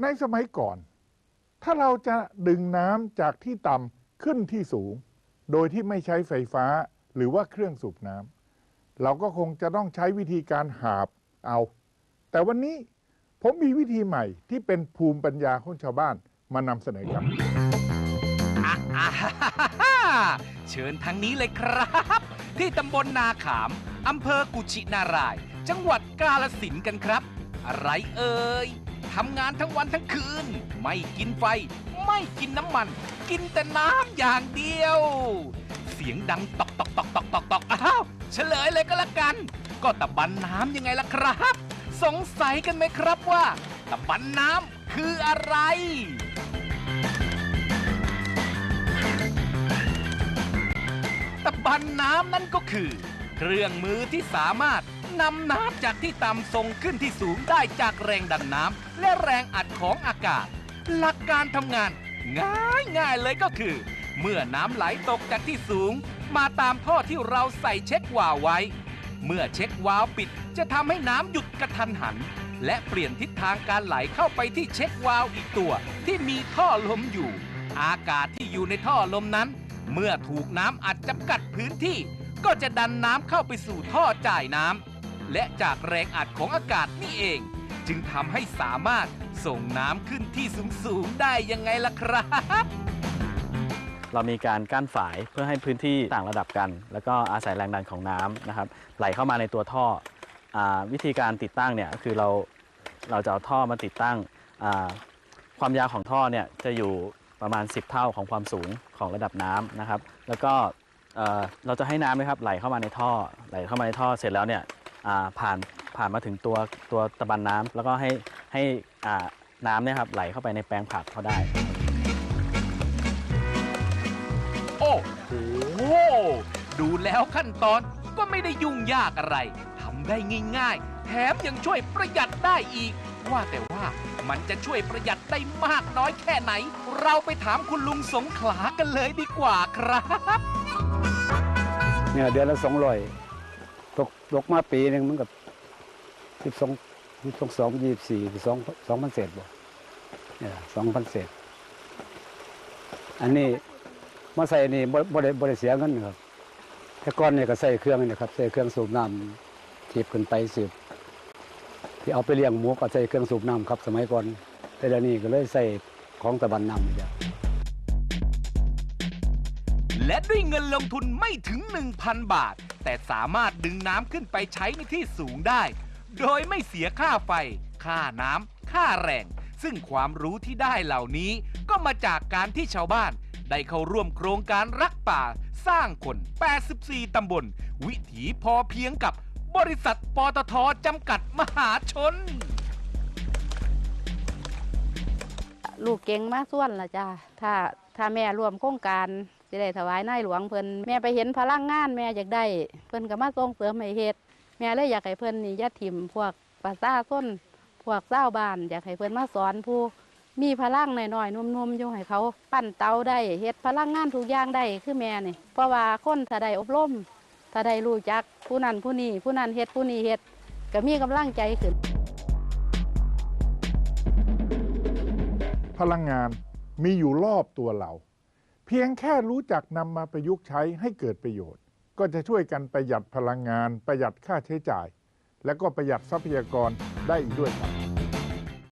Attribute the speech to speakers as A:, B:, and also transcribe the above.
A: ในสมัยก่อน ถ้าเราจะดึงน้ำจากที่ต่ำขึ้นที่สูง โดยที่ไม่ใช้ไฟฟ้าหรือว่าเครื่องสูบน้ำเราก็คงจะต้องใช้วิธีการหาบเอา แต่วันนี้ผมมีวิธีใหม่ที่เป็นภูมิปัญญาของชาวบ้านมานำเสนอครับ
B: เชิญทางนี้เลยครับ ที่ตำบลนาขามอำเภอกุชินาราย จังหวัดกาลสินกันครับ อะไรเอ่ย ทำงานทั้งวันทั้งคืน ไม่กินไฟ ไม่กินน้ำมัน กินแต่น้ำอย่างเดียว เสียงดังตอกตอกตอกตอกตอกตอกอ้าวเฉลยเลยก็แล้วกัน ก็ตะบันน้ำยังไงล่ะครับ สงสัยกันไหมครับว่าตะบันน้ำคืออะไรตะบันน้ำนั่นก็คือ เครื่องมือที่สามารถนำน้ำจากที่ต่ำส่งขึ้นที่สูงได้จากแรงดันน้ำและแรงอัดของอากาศ หลักการทำงาน ง่ายง่ายเลยก็คือ เมื่อน้ำไหลตกจากที่สูง มาตามท่อที่เราใส่เช็ควาล์วไว้ เมื่อเช็ควาล์วปิดจะทำให้น้ำหยุดกระทันหัน และเปลี่ยนทิศทางการไหลเข้าไปที่เช็ควาล์วอีกตัว ที่มีท่อลมอยู่ อากาศที่อยู่ในท่อลมนั้น เมื่อถูกน้ำอัดจำกัดพื้นที่ ก็จะดันน้ำเข้าไปสู่ท่อจ่ายน้ำและจากแรงอัดของอากาศนี่เอง จึงทำให้สามารถส่งน้ำขึ้นที่สูง ๆ ได้ยังไงล่ะครับ
C: เรามีการกั้นฝายเพื่อให้พื้นที่ต่างระดับกัน แล้วก็อาศัยแรงดันของน้ำนะครับ ไหลเข้ามาในตัวท่ออาวิธีการติดตั้งเนี่ยก็คือเราเราจะเอาท่อมาติดตั้งอ่าความยาวของท่อเนี่ยจะอยู่ประมาณ 10 เท่าของความสูงของระดับน้ำนะครับ แล้วก็ เเราจะให้น้ำนะครับไหลเข้ามาในท่อ ไหลเข้ามาในท่อเสร็จแล้วเนี่ยผ่านผ่านมาถึงตัวตัวตะบันน้ำแล้วก็ให้ให้น้ำเนี่ยครับไหลเข้าไปในแปลงผักเขาได้
B: โอ้โหดูแล้วขั้นตอนก็ไม่ได้ยุ่งยากอะไรทำได้ง่ายๆ แถมยังช่วยประหยัดได้อีก ว่าแต่ว่ามันจะช่วยประหยัดได้มากน้อยแค่ไหน เราไปถามคุณลุงสงขลากันเลยดีกว่าครับ
D: เนี่ยเดือนละสองร้อยตกตกมาปีหนึ่งมันกับสิบสองสิบสองสองยี่สี่สองสองพันเศษบ่เนี่ยสองพันเศษ อันนี้มาใส่นี่บ่บ่ได้บ่ได้เสียเงินครับแต่ก่อนเนี่ยก็ใส่เครื่องนี่นะครับใส่เครื่องสูบน้ำทีบขึ้นไปสืบที่เอาไปเลี้ยงหมูก็ใส่เครื่องสูบน้ำครับ สมัยก่อนแต่เดี๋ยวนี้ก็เลยใส่ของตะบันน้ำนี่จ้ะ
B: และด้วยเงินลงทุนไม่ถึง 1,000 บาท แต่สามารถดึงน้ำขึ้นไปใช้ในที่สูงได้ โดยไม่เสียค่าไฟ ค่าน้ำค่าแรง ซึ่งความรู้ที่ได้เหล่านี้ ก็มาจากการที่ชาวบ้าน ได้เข้าร่วมโครงการรักป่า สร้างคน 84 ตำบล วิถีพอเพียงกับบริษัทปตทจำกัดมหาชน
E: ลูกเก่งมากส่วนละจ้าถ้าถ้าแม่รวมโครงการ สิได้ถวายนายหลวงเพิ่นแม่ไปเห็นพลังงานแม่อยากได้เพิ่นก็มาส่งเสริมให้เฮ็ดแม่เลยอยากให้เพิ่นนี่อยาถิ่มพวกประชาชนพวกเจ้าบ้านอยากให้เพิ่นมาสอนผู้มีพลังหน่อยๆนุ่มๆอยู่ให้เขา ปั้นเตาได้เฮ็ดพลังงานทุกอย่างได้คือแม่นี่ เพราะว่าคนถ้าได้อบรมถ้าได้รู้จักผู้นั้นผู้นี้ผู้นั้นเฮ็ดผู้นี้เฮ็ดก็มีกำลังใจขึ้น
A: พลังงานมีอยู่รอบตัวเรา เพียงแค่รู้จักนำมาประยุกต์ใช้ให้เกิดประโยชน์ ก็จะช่วยกันประหยัดพลังงาน ประหยัดค่าใช้จ่าย และก็ประหยัดทรัพยากรได้อีกด้วยครับ